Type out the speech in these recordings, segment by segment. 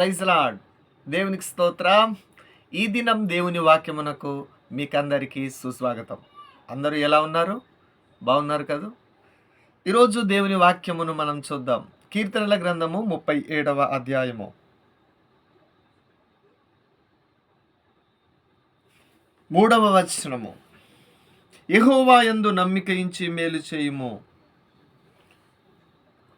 Praise lord దేవునికి స్తోత్రం. ఈ దినం దేవుని వాక్యమునకు మీకందరికీ సుస్వాగతం. అందరూ ఎలా ఉన్నారు? బాగున్నారు కదా? ఈరోజు దేవుని వాక్యమును మనం చూద్దాం. కీర్తనల గ్రంథము ముప్పై ఏడవ అధ్యాయము. మూడవ వచనము. ఎహోవా యందు నమ్మిక ఇంచి మేలు చేయుము.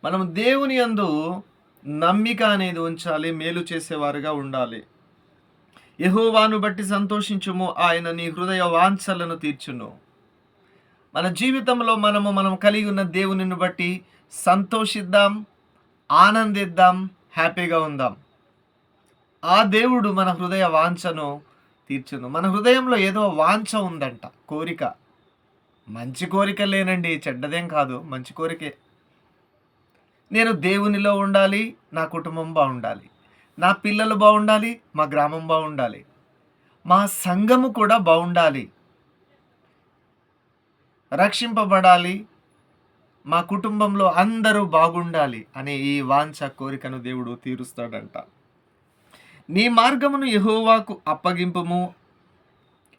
మనం దేవుని యందు నమ్మిక అనేది ఉంచాలి మేలు చేసేవారుగా ఉండాలి. యహోవాను బట్టి సంతోషించుము ఆయన నీ హృదయ వాంఛలను తీర్చును. మన జీవితంలో మనము మనం కలిగి ఉన్న దేవునిని బట్టి సంతోషిద్దాం ఆనందిద్దాం హ్యాపీగా ఉందాం. ఆ దేవుడు మన హృదయ వాంఛను తీర్చును. మన హృదయంలో ఏదో వాంఛ ఉందంట కోరిక. మంచి కోరిక లేనండి చెడ్డదేం కాదు మంచి కోరికే. నేను దేవునిలో ఉండాలి నా కుటుంబం బాగుండాలి నా పిల్లలు బాగుండాలి మా గ్రామం బాగుండాలి మా సంఘము కూడా బాగుండాలి రక్షింపబడాలి మా కుటుంబంలో అందరూ బాగుండాలి అనే ఈ వాంఛ కోరికను దేవుడు తీరుస్తాడంట. నీ మార్గమును యహోవాకు అప్పగింపుము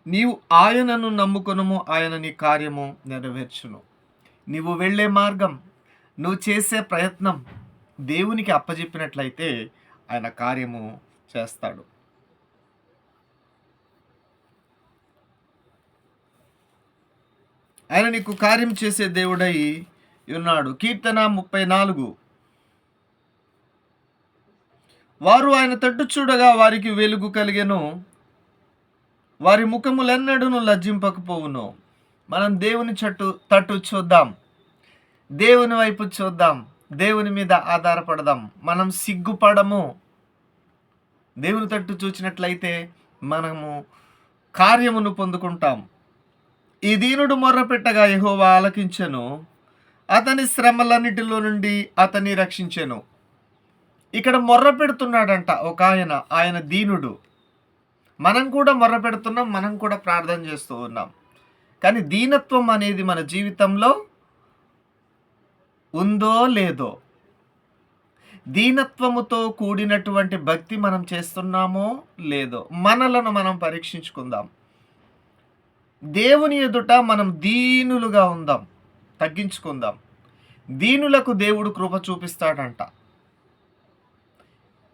నీవు ఆయనను నమ్ముకొనుము ఆయన నీ కార్యము నెరవేర్చును. నీవు వెళ్ళే మార్గం నువ్వు చేసే ప్రయత్నం దేవునికి అప్పజెప్పినట్లయితే ఆయన కార్యము చేస్తాడు. ఆయన నీకు కార్యం చేసే దేవుడై ఉన్నాడు. కీర్తన ముప్పై నాలుగు. వారు ఆయన తట్టు చూడగా వారికి వెలుగు కలిగెను. వారి ముఖములెన్నడూను లజ్జింపకపోవును. మనం దేవుని చట్టు తట్టు చూద్దాం. దేవుని వైపు చూద్దాం. దేవుని మీద ఆధారపడదాం. మనం సిగ్గుపడము. దేవుని తట్టు చూచినట్లయితే మనము కార్యమును పొందుకుంటాం. ఈ దీనుడు మొర్రపెట్టగా యహోవా ఆలకించెను. అతని శ్రమలన్నిటిలో నుండి అతన్ని రక్షించెను. ఇక్కడ మొర్ర పెడుతున్నాడంట ఒక ఆయన ఆయన దీనుడు. మనం కూడా మొర్ర పెడుతున్నాం మనం కూడా ప్రార్థన చేస్తూ ఉన్నాం. కానీ దీనత్వం అనేది మన జీవితంలో ఉందో లేదో. దీనత్వముతో కూడినటువంటి భక్తి మనం చేస్తున్నామో లేదో మనలను మనం పరీక్షించుకుందాం. దేవుని ఎదుట మనం దీనులుగా ఉందాం. తగ్గించుకుందాం. దీనులకు దేవుడు కృప చూపిస్తాడంట.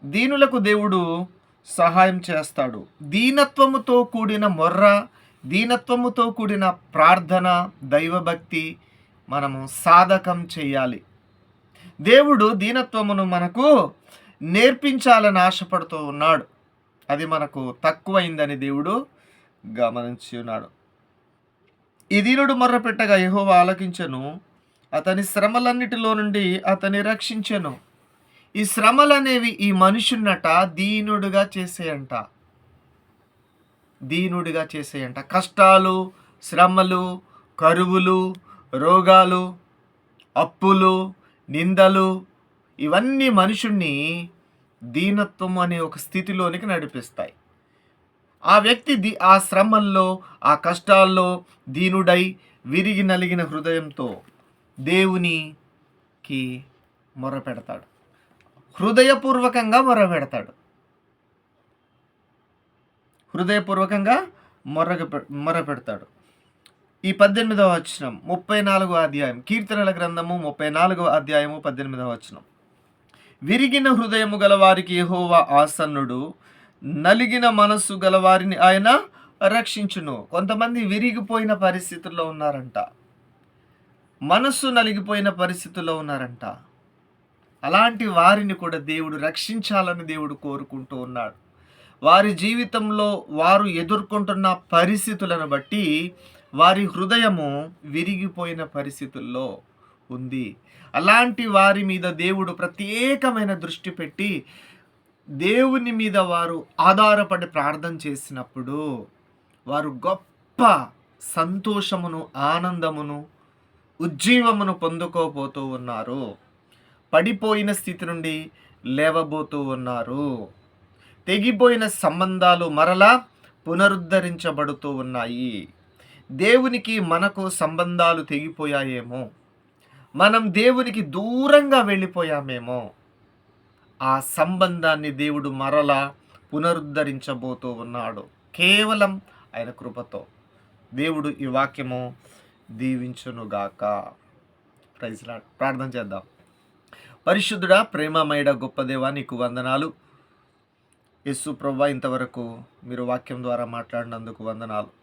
దీనులకు దేవుడు సహాయం చేస్తాడు. దీనత్వముతో కూడిన మొర్ర దీనత్వముతో కూడిన ప్రార్థన దైవభక్తి మనము సాధకం చేయాలి. దేవుడు దీనత్వమును మనకు నేర్పించాలని ఆశపడుతూ ఉన్నాడు. అది మనకు తక్కువైందని దేవుడు గమనించి ఉన్నాడు. ఈ దీనుడు మొర్రపెట్టగా యెహోవా ఆలకించను అతని శ్రమలన్నిటిలో నుండి అతని రక్షించెను. ఈ శ్రమలు అనేవి ఈ మనుషున్నట దీనుడుగా చేసేయంట. దీనుడిగా చేసేయంట. కష్టాలు శ్రమలు కరువులు రోగాలు అప్పులు నిందలు ఇవన్నీ మనుషుణ్ణి దీనత్వం అనే ఒక స్థితిలోనికి నడిపిస్తాయి. ఆ వ్యక్తి ది ఆ శ్రమల్లో ఆ కష్టాల్లో దీనుడై విరిగి నలిగిన హృదయంతో దేవునికి మొరపెడతాడు. హృదయపూర్వకంగా మొరపెడతాడు. హృదయపూర్వకంగా మొర్రగ మొరపెడతాడు. ఈ పద్దెనిమిదవ వచనం ముప్పై నాలుగవ అధ్యాయం. కీర్తనల గ్రంథము ముప్పై నాలుగవ అధ్యాయము పద్దెనిమిదవ వచనం. విరిగిన హృదయము గలవారికి యహోవా ఆసన్నుడు నలిగిన మనస్సు గలవారిని ఆయన రక్షించును. కొంతమంది విరిగిపోయిన పరిస్థితుల్లో ఉన్నారంట. మనస్సు నలిగిపోయిన పరిస్థితుల్లో ఉన్నారంట. అలాంటి వారిని కూడా దేవుడు రక్షించాలని దేవుడు కోరుకుంటూ ఉన్నాడు. వారి జీవితంలో వారు ఎదుర్కొంటున్న పరిస్థితులను బట్టి వారి హృదయము విరిగిపోయిన పరిస్థితుల్లో ఉంది. అలాంటి వారి మీద దేవుడు ప్రత్యేకమైన దృష్టి పెట్టి దేవుని మీద వారు ఆధారపడి ప్రార్థన చేసినప్పుడు వారు గొప్ప సంతోషమును ఆనందమును ఉజ్జీవమును పొందుకోబోతూ ఉన్నారు. పడిపోయిన స్థితి నుండి లేవబోతూ ఉన్నారు. తెగిపోయిన సంబంధాలు మరలా పునరుద్ధరించబడుతూ ఉన్నాయి. దేవునికి మనకు సంబంధాలు తెగిపోయాయేమో. మనం దేవునికి దూరంగా వెళ్ళిపోయామేమో. ఆ సంబంధాన్ని దేవుడు మరలా పునరుద్ధరించబోతూ ఉన్నాడు. కేవలం ఆయన కృపతో దేవుడు ఈ వాక్యము దీవించునుగాక. ప్రైజ్లా ప్రార్థన చేద్దాం. పరిశుద్ధుడా ప్రేమమయడ గొప్ప దేవా నీకు వందనాలు. యస్సు ప్రభా ఇంతవరకు మీరు వాక్యం ద్వారా మాట్లాడినందుకు వందనాలు.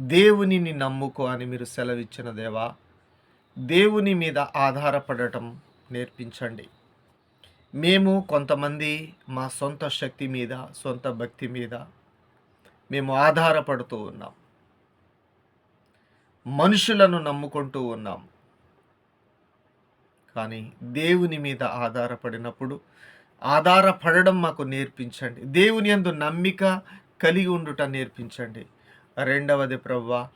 దేవునిని నమ్ముకో అని మీరు సెలవిచ్చిన దేవా దేవుని మీద ఆధారపడటం నేర్పించండి. మేము కొంతమంది మా సొంత శక్తి మీద సొంత భక్తి మీద మేము ఆధారపడుతూ ఉన్నాం. మనుషులను నమ్ముకుంటూ ఉన్నాం. కానీ దేవుని మీద ఆధారపడినప్పుడు ఆధారపడడం మాకు నేర్పించండి. దేవుని యందు నమ్మిక కలిగి ఉండుట నేర్పించండి. రెండవది ప్రవ్వ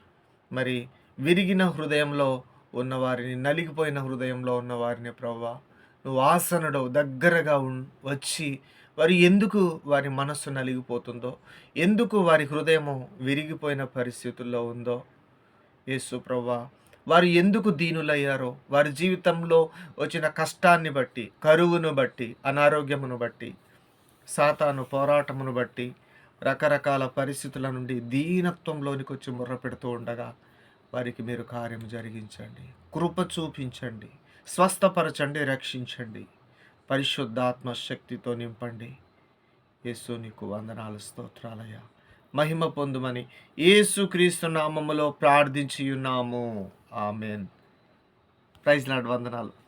మరి విరిగిన హృదయంలో ఉన్నవారిని నలిగిపోయిన హృదయంలో ఉన్నవారిని ప్రవ్వ నువ్వు ఆసనుడు దగ్గరగా ఉ వచ్చి వారు ఎందుకు వారి మనస్సు నలిగిపోతుందో ఎందుకు వారి హృదయము విరిగిపోయిన పరిస్థితుల్లో ఉందో యేసు ప్రవ్వా వారు ఎందుకు దీనులయ్యారో వారి జీవితంలో వచ్చిన కష్టాన్ని బట్టి కరువును బట్టి అనారోగ్యమును బట్టి సాతాను పోరాటమును బట్టి రకరకాల పరిస్థితుల నుండి దీనత్వంలోనికి వచ్చి ముర్ర పెడుతూ ఉండగా వారికి మీరు కార్యం జరిగించండి కృప చూపించండి స్వస్థపరచండి రక్షించండి పరిశుద్ధాత్మ శక్తితో నింపండి. యేసు నీకు వందనాలు స్తోత్రాలయ మహిమ పొందుమని యేసుక్రీస్తు నామములో ప్రార్థించి ఉన్నాము. ఆమెన్. ప్రైజ్ లాడ్ వందనాలు.